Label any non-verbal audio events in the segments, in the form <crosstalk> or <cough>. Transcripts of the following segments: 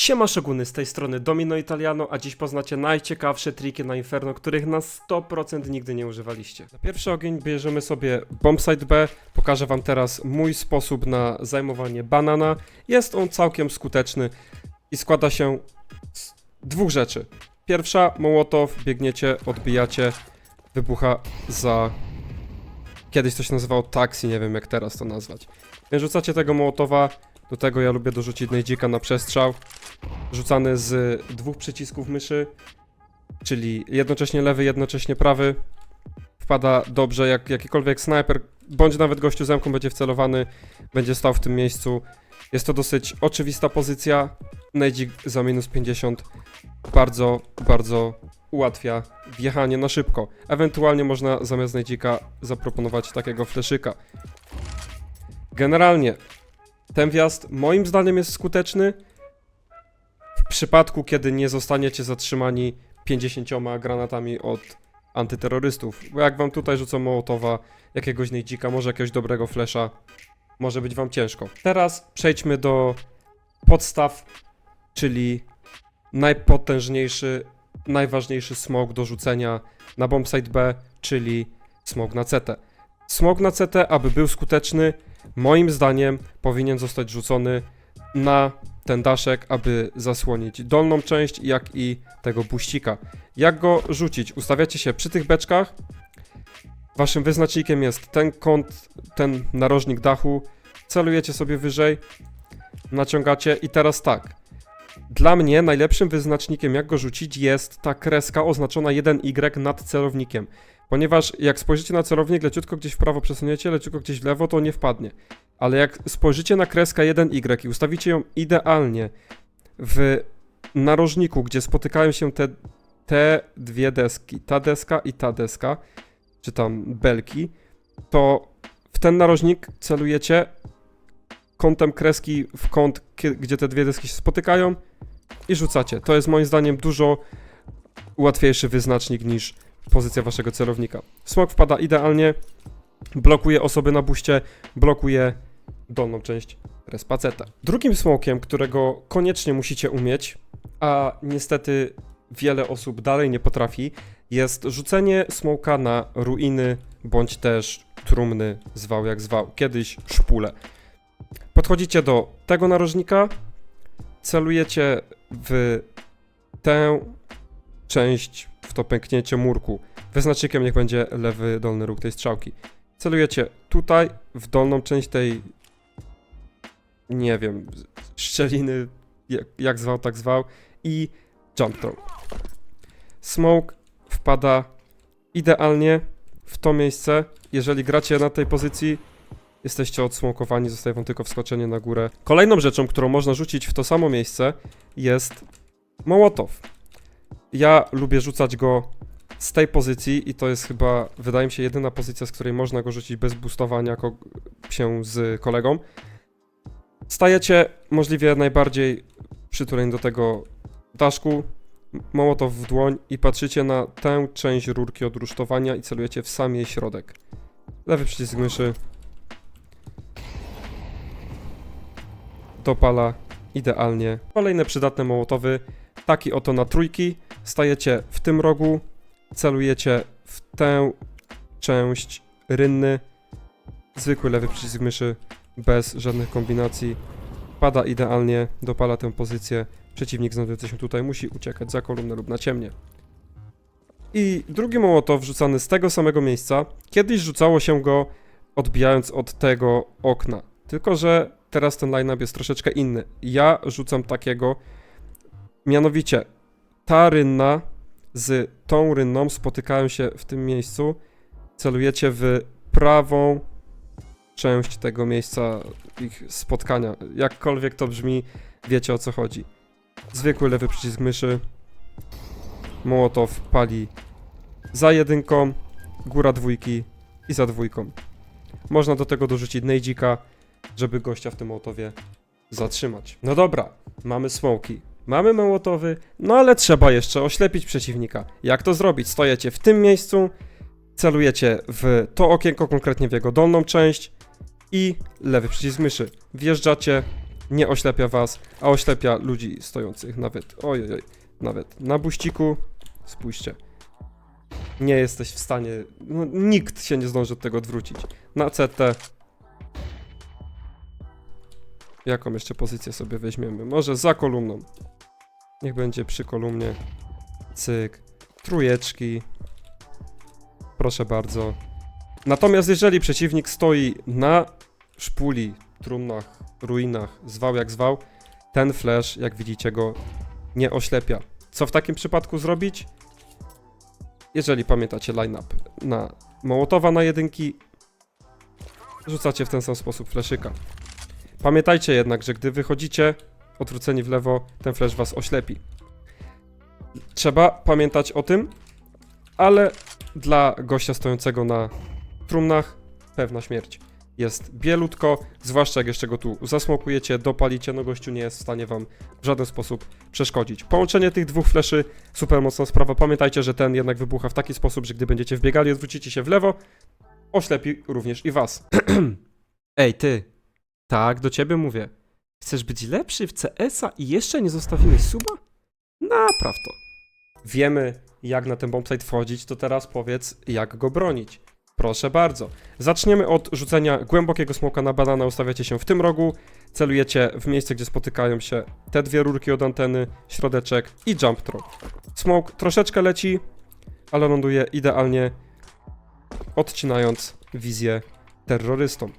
Siema Szoguny, z tej strony Domino Italiano, a dziś poznacie najciekawsze triki na Inferno, których na 100% nigdy nie używaliście. Na pierwszy ogień bierzemy sobie bombsite B, pokażę wam teraz mój sposób na zajmowanie banana. Jest on całkiem skuteczny i składa się z dwóch rzeczy. Pierwsza, mołotow, biegniecie, odbijacie, wybucha za... Kiedyś to się nazywało taxi, nie wiem jak teraz to nazwać. Rzucacie tego mołotowa, do tego ja lubię dorzucić nejdzika na przestrzał rzucany z dwóch przycisków myszy, czyli jednocześnie lewy, jednocześnie prawy. Wpada dobrze, jak jakikolwiek snajper, bądź nawet gościu zemką będzie wcelowany, będzie stał w tym miejscu. Jest to dosyć oczywista pozycja. Nejdzik za minus 50 bardzo, bardzo ułatwia wjechanie na szybko. Ewentualnie można zamiast nejdzika zaproponować takiego fleszyka. Generalnie ten wjazd moim zdaniem jest skuteczny, w przypadku, kiedy nie zostaniecie zatrzymani 50 granatami od antyterrorystów. Bo jak wam tutaj rzucą mołotowa, jakiegoś nejdzika, może jakiegoś dobrego flesza, może być wam ciężko. Teraz przejdźmy do podstaw, czyli najpotężniejszy, najważniejszy smog do rzucenia na bombsite B, czyli smog na CT. Smog na CT, aby był skuteczny, moim zdaniem powinien zostać rzucony na ten daszek, aby zasłonić dolną część, jak i tego buścika. Jak go rzucić? Ustawiacie się przy tych beczkach. Waszym wyznacznikiem jest ten kąt, ten narożnik dachu. Celujecie sobie wyżej, naciągacie i teraz tak. Dla mnie najlepszym wyznacznikiem, jak go rzucić, jest ta kreska oznaczona 1Y nad celownikiem. Ponieważ jak spojrzycie na celownik, leciutko gdzieś w prawo przesuniecie, leciutko gdzieś w lewo, to nie wpadnie. Ale jak spojrzycie na kreskę 1Y i ustawicie ją idealnie w narożniku, gdzie spotykają się te, te dwie deski, ta deska i ta deska, czy tam belki, to w ten narożnik celujecie kątem kreski w kąt, gdzie te dwie deski się spotykają i rzucacie. To jest moim zdaniem dużo łatwiejszy wyznacznik niż pozycja waszego celownika. Smok wpada idealnie, blokuje osoby na buście, blokuje dolną część respaceta. Drugim smokiem, którego koniecznie musicie umieć, a niestety wiele osób dalej nie potrafi, jest rzucenie smoka na ruiny, bądź też trumny, zwał jak zwał, kiedyś szpule. Podchodzicie do tego narożnika, celujecie w tę część, w to pęknięcie murku. Wyznacznikiem niech będzie lewy dolny róg tej strzałki. Celujecie tutaj, w dolną część tej, nie wiem, szczeliny, jak, jak zwał, tak zwał, i jump throw. Smoke wpada idealnie w to miejsce. Jeżeli gracie na tej pozycji, jesteście odsmokowani, zostaje wam tylko wskoczenie na górę. Kolejną rzeczą, którą można rzucić w to samo miejsce, jest Mołotow. Ja lubię rzucać go z tej pozycji i to jest chyba, wydaje mi się, jedyna pozycja, z której można go rzucić bez boostowania się z kolegą. Stajecie możliwie najbardziej przytuleni do tego daszku, mołotow w dłoń i patrzycie na tę część rurki od rusztowania i celujecie w sam jej środek. Lewy przycisk myszy. Dopala idealnie. Kolejne przydatne mołotowy, taki oto na trójki. Stajecie w tym rogu, celujecie w tę część rynny. Zwykły lewy przycisk myszy, bez żadnych kombinacji. Pada idealnie, dopala tę pozycję. Przeciwnik znajdujący się tutaj musi uciekać za kolumnę lub na ciemnie. I drugi mołotow wrzucany z tego samego miejsca. Kiedyś rzucało się go odbijając od tego okna. Tylko, że teraz ten line-up jest troszeczkę inny. Ja rzucam takiego, mianowicie ta rynna z tą rynną spotykają się w tym miejscu. Celujecie w prawą część tego miejsca ich spotkania. Jakkolwiek to brzmi, wiecie o co chodzi. Zwykły lewy przycisk myszy. Mołotow pali za jedynką, góra dwójki i za dwójką. Można do tego dorzucić nejdzika, żeby gościa w tym mołotowie zatrzymać. No dobra, mamy smoki, mamy mołotowy, no ale trzeba jeszcze oślepić przeciwnika. Jak to zrobić? Stojecie w tym miejscu, celujecie w to okienko, konkretnie w jego dolną część i lewy przycisk myszy. Wjeżdżacie nie oślepia was, a oślepia ludzi stojących nawet, ojej, nawet na buściku. Spójrzcie. Nie jesteś w stanie, no, nikt się nie zdąży od tego odwrócić. Na CT. Jaką jeszcze pozycję sobie weźmiemy? Może za kolumną. Niech będzie przy kolumnie. Cyk. Trójeczki. Proszę bardzo. Natomiast jeżeli przeciwnik stoi na szpuli, trumnach, ruinach, zwał jak zwał, ten flash, jak widzicie go, nie oślepia. Co w takim przypadku zrobić? Jeżeli pamiętacie line-up na Mołotowa na jedynki, rzucacie w ten sam sposób flaszyka. Pamiętajcie jednak, że gdy wychodzicie odwróceni w lewo, ten flash was oślepi. Trzeba pamiętać o tym, ale dla gościa stojącego na trumnach pewna śmierć. Jest bielutko, zwłaszcza jak jeszcze go tu zasmokujecie, dopalicie, no gościu nie jest w stanie wam w żaden sposób przeszkodzić. Połączenie tych dwóch fleszy, super mocna sprawa. Pamiętajcie, że ten jednak wybucha w taki sposób, że gdy będziecie wbiegali, odwrócicie się w lewo, oślepi również i was. <clears throat> Ej, ty. Tak, do ciebie mówię. Chcesz być lepszy w CS-a i jeszcze nie zostawiłeś suba? Napraw to. Wiemy, jak na ten bombsite wchodzić, to teraz powiedz, jak go bronić. Proszę bardzo. Zaczniemy od rzucenia głębokiego smoka na banana. Ustawiacie się w tym rogu, celujecie w miejsce, gdzie spotykają się te dwie rurki od anteny, środeczek i jump throw. Smoke troszeczkę leci, ale ląduje idealnie, odcinając wizję terrorystom.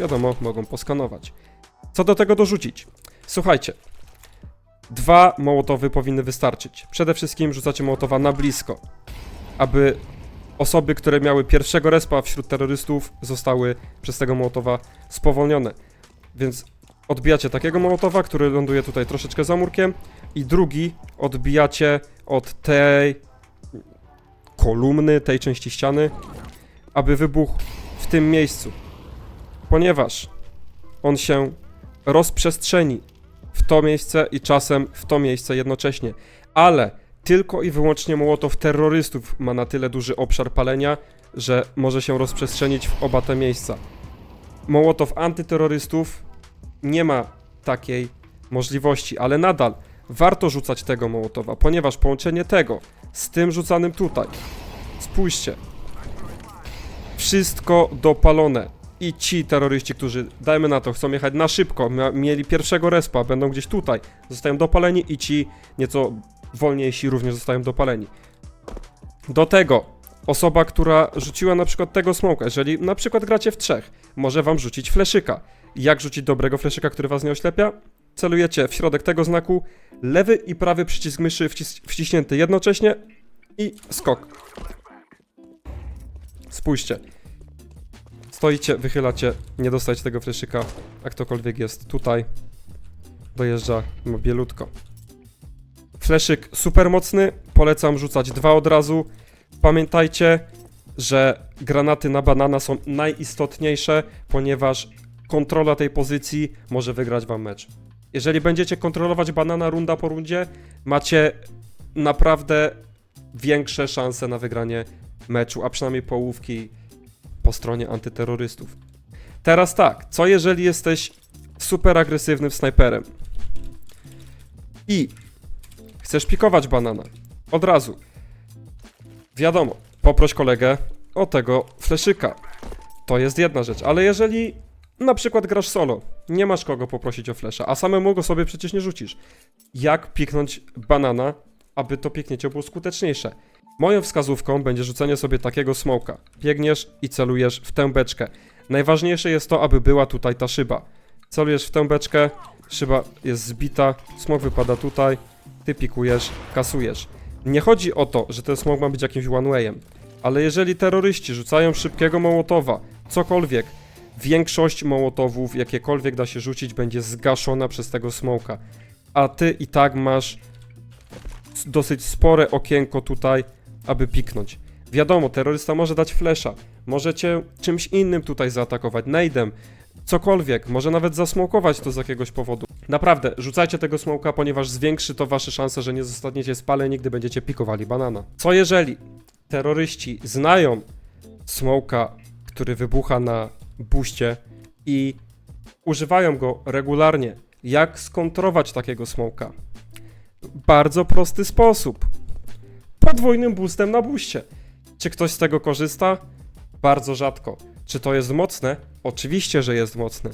Wiadomo, mogą poskanować. Co do tego dorzucić? Słuchajcie. Dwa mołotowy powinny wystarczyć. Przede wszystkim rzucacie mołotowa na blisko, aby osoby, które miały pierwszego respa wśród terrorystów, zostały przez tego mołotowa spowolnione. Więc odbijacie takiego mołotowa, który ląduje tutaj troszeczkę za murkiem, i drugi odbijacie od tej kolumny, tej części ściany, aby wybuchł w tym miejscu. Ponieważ on się rozprzestrzeni w to miejsce i czasem w to miejsce jednocześnie. Ale tylko i wyłącznie Mołotow terrorystów ma na tyle duży obszar palenia, że może się rozprzestrzenić w oba te miejsca. Mołotow antyterrorystów nie ma takiej możliwości, ale nadal warto rzucać tego Mołotowa, ponieważ połączenie tego z tym rzucanym tutaj, spójrzcie, wszystko dopalone. I ci terroryści, którzy, dajmy na to, chcą jechać na szybko, mieli pierwszego respa, będą gdzieś tutaj, zostają dopaleni i ci nieco wolniejsi również zostają dopaleni. Do tego osoba, która rzuciła na przykład tego smoka, jeżeli na przykład gracie w trzech, może wam rzucić fleszyka. Jak rzucić dobrego fleszyka, który was nie oślepia? Celujecie w środek tego znaku, lewy i prawy przycisk myszy wcis wciśnięty jednocześnie i skok. Spójrzcie. Stoicie, wychylacie, nie dostajecie tego fleszyka, a ktokolwiek jest tutaj, dojeżdża bielutko. Fleszyk super mocny, polecam rzucać dwa od razu. Pamiętajcie, że granaty na banana są najistotniejsze, ponieważ kontrola tej pozycji może wygrać wam mecz. Jeżeli będziecie kontrolować banana runda po rundzie, macie naprawdę większe szanse na wygranie meczu, a przynajmniej połówki po stronie antyterrorystów. Teraz tak, co jeżeli jesteś super agresywnym snajperem i chcesz pikować banana? Od razu. Wiadomo, poproś kolegę o tego fleszyka. To jest jedna rzecz, ale jeżeli na przykład grasz solo, nie masz kogo poprosić o flesza, a samemu go sobie przecież nie rzucisz. Jak piknąć banana, aby to piknięcie było skuteczniejsze? Moją wskazówką będzie rzucenie sobie takiego smoka. Biegniesz i celujesz w tę beczkę. Najważniejsze jest to, aby była tutaj ta szyba. Celujesz w tę beczkę, szyba jest zbita, smok wypada tutaj, ty pikujesz, kasujesz. Nie chodzi o to, że ten smok ma być jakimś one-wayem, ale jeżeli terroryści rzucają szybkiego mołotowa, cokolwiek, większość mołotowów, jakiekolwiek da się rzucić, będzie zgaszona przez tego smoka. A ty i tak masz dosyć spore okienko tutaj, aby piknąć. Wiadomo, terrorysta może dać flesza, może cię czymś innym tutaj zaatakować, nade'em, cokolwiek, może nawet zasmokować to z jakiegoś powodu. Naprawdę, rzucajcie tego smoka, ponieważ zwiększy to wasze szanse, że nie zostaniecie spaleni, gdy będziecie pikowali banana. Co jeżeli terroryści znają smoka, który wybucha na buście i używają go regularnie. Jak skontrować takiego smoka? Bardzo prosty sposób. Podwójnym boostem na buście. Czy ktoś z tego korzysta? Bardzo rzadko. Czy to jest mocne? Oczywiście, że jest mocne.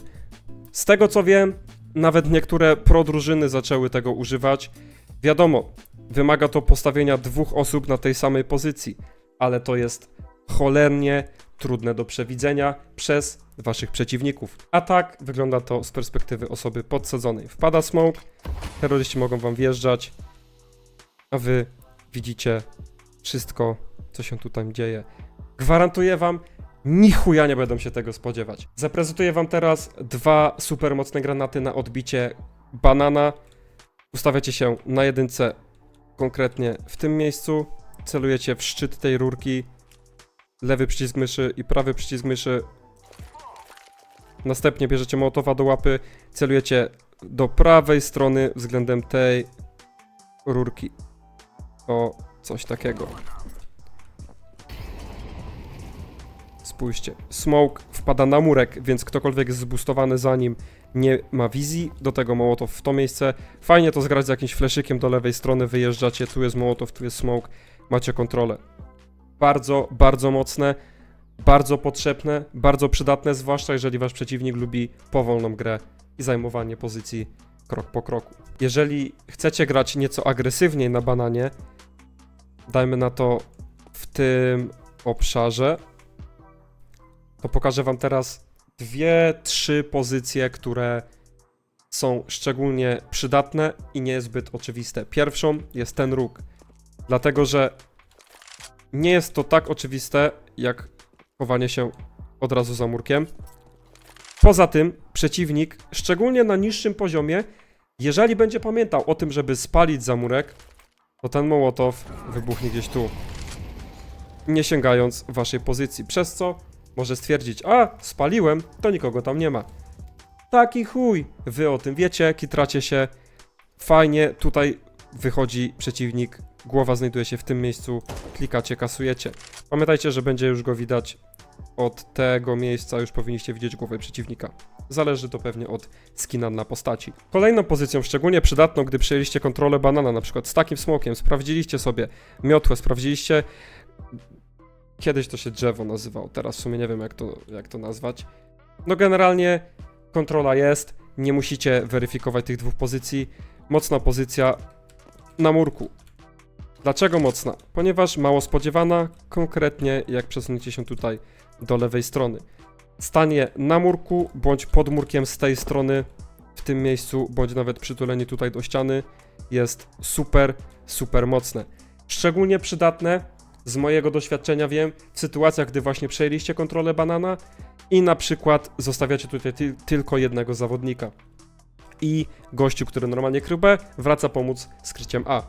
Z tego co wiem, nawet niektóre prodrużyny zaczęły tego używać. Wiadomo, wymaga to postawienia dwóch osób na tej samej pozycji, ale to jest cholernie trudne do przewidzenia przez waszych przeciwników. A tak wygląda to z perspektywy osoby podsadzonej. Wpada smoke, terroryści mogą wam wjeżdżać, a wy widzicie wszystko, co się tutaj dzieje. Gwarantuję wam, ni chuja nie będą się tego spodziewać. Zaprezentuję wam teraz dwa super mocne granaty na odbicie banana. Ustawiacie się na jedynce konkretnie w tym miejscu, celujecie w szczyt tej rurki, lewy przycisk myszy i prawy przycisk myszy. Następnie bierzecie mołotowa do łapy, celujecie do prawej strony względem tej rurki. O, coś takiego. Spójrzcie, smoke wpada na murek, więc ktokolwiek jest zboostowany za nim nie ma wizji, do tego mołotow w to miejsce. Fajnie to zgrać z jakimś fleszykiem do lewej strony, wyjeżdżacie, tu jest mołotow, tu jest smoke, macie kontrolę. Bardzo, bardzo mocne, bardzo potrzebne, bardzo przydatne, zwłaszcza jeżeli wasz przeciwnik lubi powolną grę i zajmowanie pozycji krok po kroku. Jeżeli chcecie grać nieco agresywniej na bananie, dajmy na to w tym obszarze, to pokażę wam teraz dwie, trzy pozycje, które są szczególnie przydatne i niezbyt oczywiste. Pierwszą jest ten róg, dlatego że nie jest to tak oczywiste, jak chowanie się od razu za murkiem. Poza tym, przeciwnik, szczególnie na niższym poziomie, jeżeli będzie pamiętał o tym, żeby spalić za murek, to ten mołotow wybuchnie gdzieś tu, nie sięgając waszej pozycji, przez co może stwierdzić, a, spaliłem, to nikogo tam nie ma. Taki chuj, wy o tym wiecie, kitracie się, fajnie, tutaj wychodzi przeciwnik, głowa znajduje się w tym miejscu, klikacie, kasujecie. Pamiętajcie, że będzie już go widać od tego miejsca, już powinniście widzieć głowę przeciwnika. Zależy to pewnie od skina na postaci. Kolejną pozycją, szczególnie przydatną, gdy przejęliście kontrolę banana, na przykład z takim smokiem, sprawdziliście sobie miotłę, sprawdziliście Kiedyś to się drzewo nazywało, teraz w sumie nie wiem jak to, jak to nazwać. No generalnie kontrola jest, nie musicie weryfikować tych dwóch pozycji. Mocna pozycja na murku. Dlaczego mocna? Ponieważ mało spodziewana, konkretnie jak przesuniecie się tutaj do lewej strony. Stanie na murku, bądź pod murkiem z tej strony, w tym miejscu, bądź nawet przytuleni tutaj do ściany, jest super, super mocne. Szczególnie przydatne z mojego doświadczenia wiem, w sytuacjach, gdy właśnie przejęliście kontrolę banana i na przykład zostawiacie tutaj ty tylko jednego zawodnika. I gościu, który normalnie krył B, wraca pomóc z kryciem A.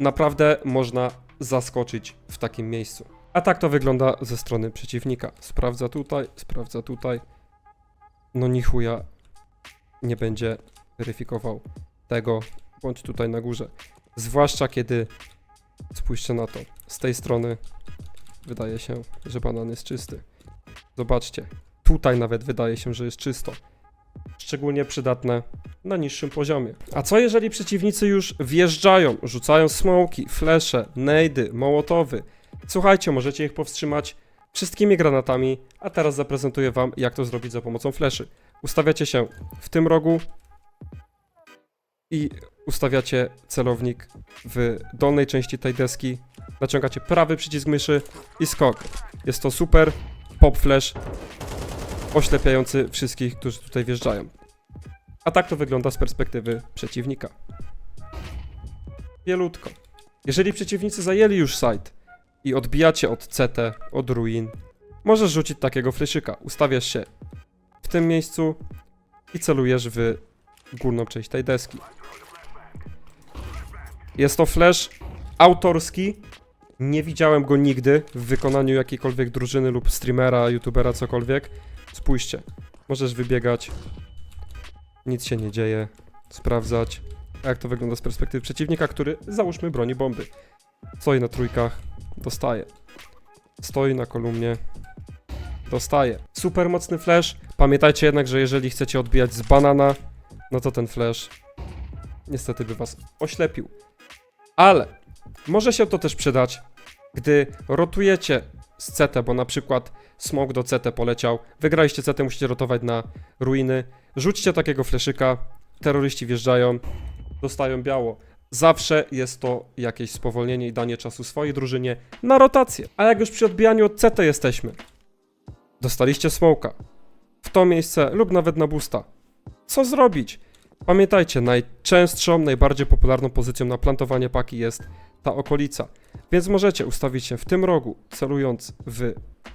Naprawdę można zaskoczyć w takim miejscu. A tak to wygląda ze strony przeciwnika. Sprawdza tutaj, sprawdza tutaj. No ni chuja nie będzie weryfikował tego, bądź tutaj na górze. Zwłaszcza kiedy Spójrzcie na to. Z tej strony wydaje się, że banan jest czysty. Zobaczcie. Tutaj nawet wydaje się, że jest czysto. Szczególnie przydatne na niższym poziomie. A co jeżeli przeciwnicy już wjeżdżają, rzucają smoki, flesze, nejdy, mołotowy? Słuchajcie, możecie ich powstrzymać wszystkimi granatami, a teraz zaprezentuję wam, jak to zrobić za pomocą fleszy. Ustawiacie się w tym rogu i ustawiacie celownik w dolnej części tej deski, naciągacie prawy przycisk myszy i skok. Jest to super pop flash oślepiający wszystkich, którzy tutaj wjeżdżają. A tak to wygląda z perspektywy przeciwnika. Wielutko. Jeżeli przeciwnicy zajęli już site i odbijacie od CT, od ruin, możesz rzucić takiego fleszyka. Ustawiasz się w tym miejscu i celujesz w górną część tej deski. Jest to flash autorski. Nie widziałem go nigdy w wykonaniu jakiejkolwiek drużyny lub streamera, youtubera, cokolwiek. Spójrzcie. Możesz wybiegać. Nic się nie dzieje. Sprawdzać. Jak to wygląda z perspektywy przeciwnika, który załóżmy broni bomby. Stoi na trójkach. Dostaje. Stoi na kolumnie. dostaje. Super mocny flash. Pamiętajcie jednak, że jeżeli chcecie odbijać z banana, no to ten flash niestety by was oślepił. Ale może się to też przydać, gdy rotujecie z CT, bo na przykład smog do CT poleciał, wygraliście CT, musicie rotować na ruiny, rzućcie takiego fleszyka, terroryści wjeżdżają, dostają biało. Zawsze jest to jakieś spowolnienie i danie czasu swojej drużynie na rotację. A jak już przy odbijaniu od CT jesteśmy, dostaliście smoka w to miejsce lub nawet na boosta. Co zrobić? Pamiętajcie, najczęstszą, najbardziej popularną pozycją na plantowanie paki jest ta okolica. Więc możecie ustawić się w tym rogu, celując w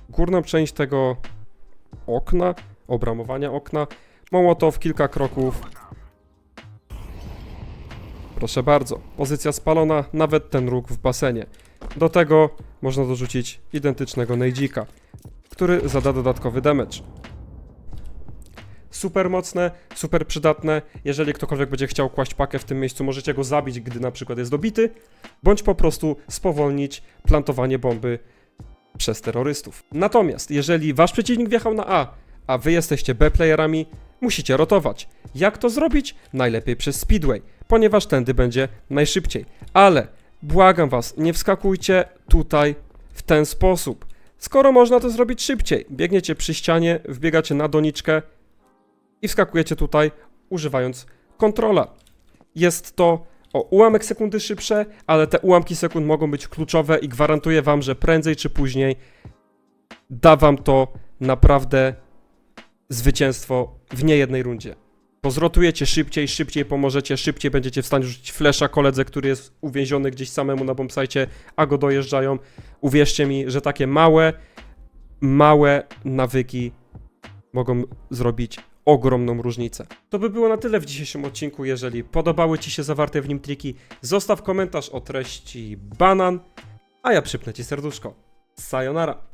górną część tego okna, obramowania okna. Mołotow kilka kroków. Proszę bardzo, pozycja spalona, nawet ten róg w basenie. Do tego można dorzucić identycznego nejdzika, który zada dodatkowy damage. Super mocne, super przydatne. Jeżeli ktokolwiek będzie chciał kłaść pakę w tym miejscu, możecie go zabić, gdy na przykład jest dobity, bądź po prostu spowolnić plantowanie bomby przez terrorystów. Natomiast jeżeli wasz przeciwnik wjechał na A, a wy jesteście B-playerami, musicie rotować. Jak to zrobić? Najlepiej przez Speedway, ponieważ tędy będzie najszybciej. Ale błagam was, nie wskakujcie tutaj w ten sposób. Skoro można to zrobić szybciej, biegniecie przy ścianie, wbiegacie na doniczkę i wskakujecie tutaj używając kontrola. Jest to o ułamek sekundy szybsze, ale te ułamki sekund mogą być kluczowe i gwarantuję wam, że prędzej czy później da wam to naprawdę zwycięstwo w niejednej rundzie. Bo zrotujecie szybciej, szybciej pomożecie, szybciej będziecie w stanie rzucić flesza koledze, który jest uwięziony gdzieś samemu na bombsite, a go dojeżdżają. Uwierzcie mi, że takie małe, małe nawyki mogą zrobić ogromną różnicę. To by było na tyle w dzisiejszym odcinku. Jeżeli podobały Ci się zawarte w nim triki, zostaw komentarz o treści banan, a ja przypnę Ci serduszko. Sayonara.